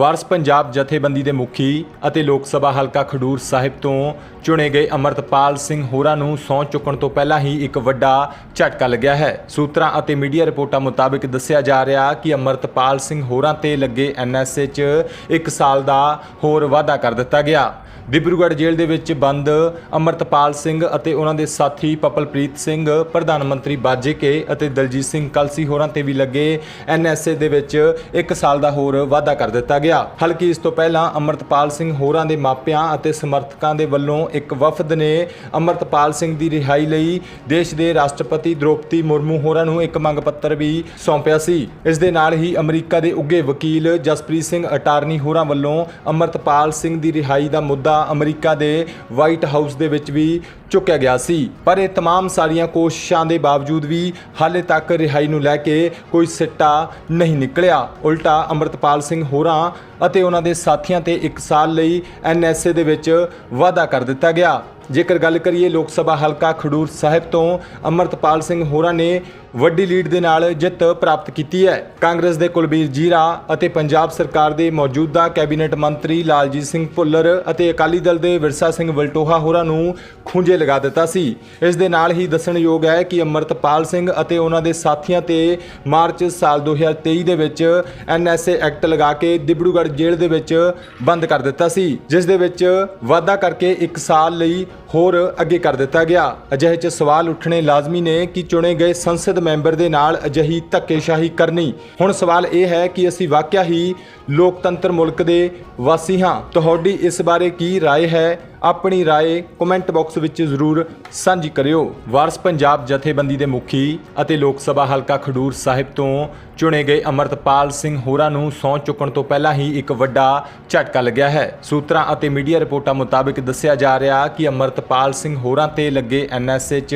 ਵਾਰਸ ਪੰਜਾਬ ਜਥੇਬੰਦੀ ਦੇ ਮੁਖੀ ਅਤੇ ਲੋਕ ਸਭਾ ਹਲਕਾ ਖਡੂਰ ਸਾਹਿਬ ਤੋਂ ਚੁਣੇ ਗਏ ਅਮਰਤਪਾਲ ਸਿੰਘ ਹੋਰਾਂ ਨੂੰ ਸਹੁੰ ਚੁੱਕਣ ਤੋਂ ਪਹਿਲਾਂ ਹੀ ਇੱਕ ਵੱਡਾ ਝਟਕਾ ਲੱਗਿਆ ਹੈ। ਸੂਤਰਾਂ ਅਤੇ ਮੀਡੀਆ ਰਿਪੋਰਟਾਂ ਮੁਤਾਬਕ ਦੱਸਿਆ ਜਾ ਰਿਹਾ ਕਿ ਅਮਰਤਪਾਲ ਸਿੰਘ ਹੋਰਾਂ ਤੇ ਲੱਗੇ ਐਨਐਸਏ 'ਚ 1 ਸਾਲ ਦਾ ਹੋਰ ਵਾਅਦਾ ਕਰ ਦਿੱਤਾ ਗਿਆ। ਡਿਬਰੂਗੜ੍ਹ ਜੇਲ੍ਹ ਦੇ ਵਿੱਚ ਬੰਦ ਅਮਰਤਪਾਲ ਸਿੰਘ ਅਤੇ ਉਹਨਾਂ ਦੇ ਸਾਥੀ ਪਪਲਪ੍ਰੀਤ ਸਿੰਘ, ਪ੍ਰਧਾਨ ਮੰਤਰੀ ਬਾਜੇਕੇ ਅਤੇ ਦਲਜੀਤ ਸਿੰਘ ਕਲਸੀ ਹੋਰਾਂ ਤੇ ਵੀ ਲੱਗੇ ਐਨਐਸਏ ਦੇ ਵਿੱਚ 1 ਸਾਲ ਦਾ ਹੋਰ ਵਾਅਦਾ ਕਰ ਦਿੱਤਾ ਗਿਆ। ਹਲਕੀ ਇਸ ਤੋਂ ਪਹਿਲਾਂ ਅਮਰਤਪਾਲ ਸਿੰਘ ਹੋਰਾਂ ਦੇ ਮਾਪਿਆਂ ਅਤੇ ਸਮਰਥਕਾਂ ਦੇ ਵੱਲੋਂ ਇੱਕ ਵਫਦ ਨੇ ਅਮਰਤਪਾਲ ਸਿੰਘ ਦੀ ਰਿਹਾਈ ਲਈ ਦੇਸ਼ ਦੇ ਰਾਸ਼ਟਰਪਤੀ ਦ੍ਰੋਪਦੀ ਮੁਰਮੂ ਹੋਰਾਂ ਨੂੰ ਇੱਕ ਮੰਗ ਪੱਤਰ ਵੀ ਸੌਂਪਿਆ ਸੀ। ਇਸ ਦੇ ਨਾਲ ਹੀ ਅਮਰੀਕਾ ਦੇ ਉੱਗੇ ਵਕੀਲ ਜਸਪ੍ਰੀਤ ਸਿੰਘ ਅਟਾਰਨੀ ਹੋਰਾਂ ਵੱਲੋਂ ਅਮਰਤਪਾਲ ਸਿੰਘ ਦੀ ਰਿਹਾਈ ਦਾ ਮੁੱਦਾ ਅਮਰੀਕਾ ਦੇ ਵਾਈਟ ਹਾਊਸ ਦੇ ਵਿੱਚ ਵੀ ਚੁੱਕਿਆ ਗਿਆ ਸੀ ਪਰ ਇਹ तमाम ਸਾਰੀਆਂ ਕੋਸ਼ਿਸ਼ਾਂ ਦੇ ਬਾਵਜੂਦ ਵੀ ਹਾਲੇ ਤੱਕ ਰਿਹਾਈ ਨੂੰ ਲੈ ਕੇ ਕੋਈ ਸਿੱਟਾ ਨਹੀਂ ਨਿਕਲਿਆ ਉਲਟਾ ਅਮਰਤਪਾਲ ਸਿੰਘ ਹੋਰਾਂ ਅਤੇ ਉਹਨਾਂ ਦੇ ਸਾਥੀਆਂ ਤੇ 1 ਸਾਲ ਲਈ ਐਨਐਸਏ ਦੇ ਵਿੱਚ ਵਾਅਦਾ ਕਰ ਦਿੱਤਾ ਗਿਆ ਜੇਕਰ ਗੱਲ ਕਰੀਏ ਲੋਕ ਸਭਾ ਹਲਕਾ ਖਡੂਰ ਸਾਹਿਬ ਤੋਂ, ਅਮਰਤਪਾਲ ਸਿੰਘ ਹੋਰਾਂ ਨੇ ਵੱਡੀ ਲੀਡ ਦੇ ਨਾਲ ਜਿੱਤ ਪ੍ਰਾਪਤ ਕੀਤੀ ਹੈ। ਕਾਂਗਰਸ ਦੇ ਕੁਲਬੀਰ ਜੀਰਾ ਅਤੇ ਪੰਜਾਬ ਸਰਕਾਰ ਦੇ ਮੌਜੂਦਾ ਕੈਬਨਿਟ ਮੰਤਰੀ ਲਾਲਜੀਤ ਸਿੰਘ ਭੁੱਲਰ ਅਤੇ ਅਕਾਲੀ ਦਲ ਦੇ ਵਿਰਸਾ ਸਿੰਘ ਵਲਟੋਹਾ ਹੋਰਾਂ ਨੂੰ ਖੂੰਜੇ ਲਗਾ ਦਿੱਤਾ ਸੀ। ਇਸ ਦੇ ਨਾਲ ਹੀ ਦੱਸਣਯੋਗ ਹੈ ਕਿ ਅਮਰਤਪਾਲ ਸਿੰਘ ਅਤੇ ਉਹਨਾਂ ਦੇ ਸਾਥੀਆਂ ਤੇ ਮਾਰਚ ਸਾਲ 2023 ਦੇ ਵਿੱਚ ਐਨਐਸਏ ਐਕਟ ਲਗਾ ਕੇ ਦਿਬੜੂਗੜ੍ਹ ਜੇਲ੍ਹ ਦੇ ਵਿੱਚ ਬੰਦ ਕਰ ਦਿੱਤਾ ਸੀ, ਜਿਸ ਦੇ ਵਿੱਚ ਵਾਅਦਾ ਕਰਕੇ 1 ਸਾਲ ਲਈ ਹੋਰ ਅੱਗੇ ਕਰ ਦਿੱਤਾ ਗਿਆ ਅਜਿਹੇ 'ਚ ਸਵਾਲ ਉੱਠਣੇ ਲਾਜ਼ਮੀ ਨੇ ਕਿ ਚੁਣੇ ਗਏ ਸੰਸਦ ਮੈਂਬਰ ਦੇ ਨਾਲ ਅਜਿਹੀ ਧੱਕੇਸ਼ਾਹੀ ਕਰਨੀ ਹੁਣ ਸਵਾਲ ਇਹ ਹੈ ਕਿ ਅਸੀਂ ਵਾਕਿਆ ਹੀ ਲੋਕਤੰਤਰ ਮੁਲਕ ਦੇ ਵਾਸੀ ਹਾਂ ਤੁਹਾਡੀ ਇਸ ਬਾਰੇ ਕੀ رائے ਹੈ ਆਪਣੀ رائے ਕਮੈਂਟ ਬਾਕਸ ਵਿੱਚ ਜ਼ਰੂਰ ਸਾਂਝੀ ਕਰਿਓ ਵਾਰਸ ਪੰਜਾਬ ਜਥੇਬੰਦੀ ਦੇ ਮੁਖੀ ਅਤੇ ਲੋਕ ਸਭਾ ਹਲਕਾ ਖਡੂਰ ਸਾਹਿਬ ਤੋਂ ਚੁਣੇ ਗਏ ਅਮਰਤਪਾਲ ਸਿੰਘ ਹੋਰਾਂ ਨੂੰ ਸਹੁੰ ਚੁੱਕਣ ਤੋਂ ਪਹਿਲਾਂ ਹੀ ਇੱਕ ਵੱਡਾ ਝਟਕਾ ਲੱਗਿਆ ਹੈ ਸੂਤਰਾਂ ਅਤੇ ਮੀਡੀਆ ਰਿਪੋਰਟਾਂ ਮੁਤਾਬਕ ਦੱਸਿਆ ਜਾ ਰਿਹਾ ਕਿ ਅਮਰਤਪਾਲ ਸਿੰਘ ਹੋਰਾਂ ਤੇ ਲੱਗੇ ਐਨਐਸਏ 'ਚ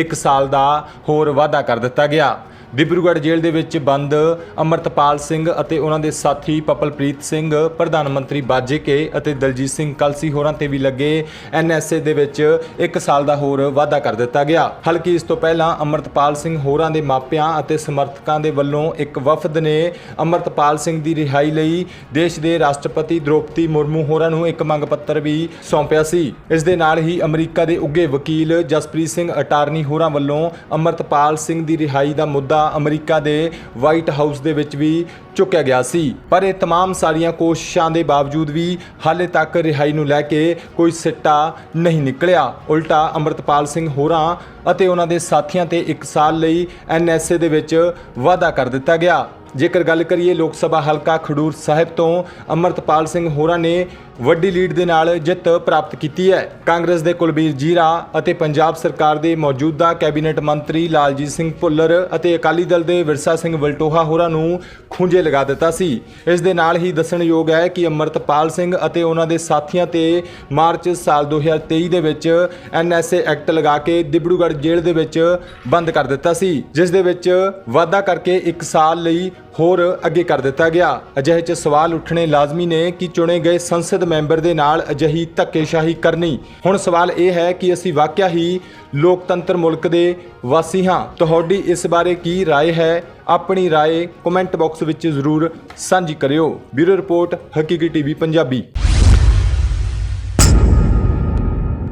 1 ਸਾਲ ਦਾ ਹੋਰ ਵਾਅਦਾ ਕਰ ਦਿੱਤਾ ਗਿਆ ਡਿਬਰੂਗੜ੍ਹ ਜੇਲ੍ਹ ਦੇ ਵਿੱਚ ਬੰਦ ਅਮਰਤਪਾਲ ਸਿੰਘ ਅਤੇ ਉਹਨਾਂ ਦੇ ਸਾਥੀ ਪਪਲਪ੍ਰੀਤ ਸਿੰਘ, ਪ੍ਰਧਾਨ ਮੰਤਰੀ ਬਾਜੇਕੇ ਅਤੇ ਦਲਜੀਤ ਸਿੰਘ ਕਲਸੀ ਹੋਰਾਂ ਤੇ ਵੀ ਲੱਗੇ ਐਨਐਸਏ ਦੇ ਵਿੱਚ 1 ਸਾਲ ਦਾ ਹੋਰ ਵਾਅਦਾ ਕਰ ਦਿੱਤਾ ਗਿਆ। ਹਲਕੀ ਇਸ ਤੋਂ ਪਹਿਲਾਂ ਅਮਰਤਪਾਲ ਸਿੰਘ ਹੋਰਾਂ ਦੇ ਮਾਪਿਆਂ ਅਤੇ ਸਮਰਥਕਾਂ ਦੇ ਵੱਲੋਂ ਇੱਕ ਵਫਦ ਨੇ ਅਮਰਤਪਾਲ ਸਿੰਘ ਦੀ ਰਿਹਾਈ ਲਈ ਦੇਸ਼ ਦੇ ਰਾਸ਼ਟਰਪਤੀ ਦ੍ਰੋਪਦੀ ਮੁਰਮੂ ਹੋਰਾਂ ਨੂੰ ਇੱਕ ਮੰਗ ਪੱਤਰ ਵੀ ਸੌਂਪਿਆ ਸੀ। ਇਸ ਦੇ ਨਾਲ ਹੀ ਅਮਰੀਕਾ ਦੇ ਉੱਗੇ ਵਕੀਲ ਜਸਪ੍ਰੀਤ ਸਿੰਘ ਅਟਾਰਨੀ ਹੋਰਾਂ ਵੱਲੋਂ ਅਮਰਤਪਾਲ ਸਿੰਘ ਦੀ ਰਿਹਾਈ ਦਾ ਮੁੱਦਾ ਅਮਰੀਕਾ ਦੇ ਵਾਈਟ ਹਾਊਸ ਦੇ ਵਿੱਚ ਵੀ ਚੁੱਕਿਆ ਗਿਆ ਸੀ ਪਰ ਇਹ तमाम ਸਾਰੀਆਂ ਕੋਸ਼ਿਸ਼ਾਂ ਦੇ ਬਾਵਜੂਦ ਵੀ ਹਾਲੇ ਤੱਕ ਰਿਹਾਈ ਨੂੰ ਲੈ ਕੇ ਕੋਈ ਸਿੱਟਾ ਨਹੀਂ ਨਿਕਲਿਆ ਉਲਟਾ ਅਮਰਤਪਾਲ ਸਿੰਘ ਹੋਰਾਂ ਅਤੇ ਉਹਨਾਂ ਦੇ ਸਾਥੀਆਂ ਤੇ 1 ਸਾਲ ਲਈ ਐਨਐਸਏ ਦੇ ਵਿੱਚ ਵਾਅਦਾ ਕਰ ਦਿੱਤਾ ਗਿਆ ਜੇਕਰ ਗੱਲ ਕਰੀਏ ਲੋਕ ਸਭਾ ਹਲਕਾ ਖਡੂਰ ਸਾਹਿਬ ਤੋਂ ਅਮਰਤਪਾਲ ਸਿੰਘ ਹੋਰਾਂ ਨੇ ਵੱਡੀ ਲੀਡ ਦੇ ਨਾਲ ਜਿੱਤ ਪ੍ਰਾਪਤ ਕੀਤੀ ਹੈ। ਕਾਂਗਰਸ ਦੇ ਕੁਲਬੀਰ ਜੀਰਾ ਅਤੇ ਪੰਜਾਬ ਸਰਕਾਰ ਦੇ ਮੌਜੂਦਾ ਕੈਬਨਿਟ ਮੰਤਰੀ ਲਾਲਜੀਤ ਸਿੰਘ ਭੁੱਲਰ ਅਤੇ ਅਕਾਲੀ ਦਲ ਦੇ ਵਿਰਸਾ ਸਿੰਘ ਵਲਟੋਹਾ ਹੋਰਾਂ ਨੂੰ ਖੂੰਜੇ ਲਗਾ ਦਿੱਤਾ ਸੀ। ਇਸ ਦੇ ਨਾਲ ਹੀ ਦੱਸਣਯੋਗ ਹੈ ਕਿ ਅਮਰਤਪਾਲ ਸਿੰਘ ਅਤੇ ਉਹਨਾਂ ਦੇ ਸਾਥੀਆਂ ਤੇ ਮਾਰਚ ਸਾਲ 2023 ਦੇ ਵਿੱਚ ਐਨਐਸਏ ਐਕਟ ਲਗਾ ਕੇ ਦਿਬੜੂਗੜ੍ਹ ਜੇਲ੍ਹ ਦੇ ਵਿੱਚ ਬੰਦ ਕਰ ਦਿੱਤਾ ਸੀ। ਜਿਸ ਦੇ ਵਿੱਚ ਵਾਅਦਾ ਕਰਕੇ 1 ਸਾਲ ਲਈ ਹੋਰ ਅੱਗੇ ਕਰ ਦਿੱਤਾ ਗਿਆ ਅਜਿਹੇ 'ਚ ਸਵਾਲ ਉੱਠਣੇ ਲਾਜ਼ਮੀ ਨੇ ਕਿ ਚੁਣੇ ਗਏ ਸੰਸਦ ਮੈਂਬਰ ਦੇ ਨਾਲ ਅਜਿਹੀ ਧੱਕੇਸ਼ਾਹੀ ਕਰਨੀ ਹੁਣ ਸਵਾਲ ਇਹ ਹੈ ਕਿ ਅਸੀਂ ਵਾਕਿਆ ਹੀ ਲੋਕਤੰਤਰ ਮੁਲਕ ਦੇ ਵਾਸੀ ਹਾਂ ਤੁਹਾਡੀ ਇਸ ਬਾਰੇ ਕੀ رائے ਹੈ ਆਪਣੀ رائے ਕਮੈਂਟ ਬਾਕਸ ਵਿੱਚ ਜ਼ਰੂਰ ਸਾਂਝੀ ਕਰਿਓ ਬਿਊਰੋ ਰਿਪੋਰਟ ਹਕੀਕੀ ਟੀਵੀ ਪੰਜਾਬੀ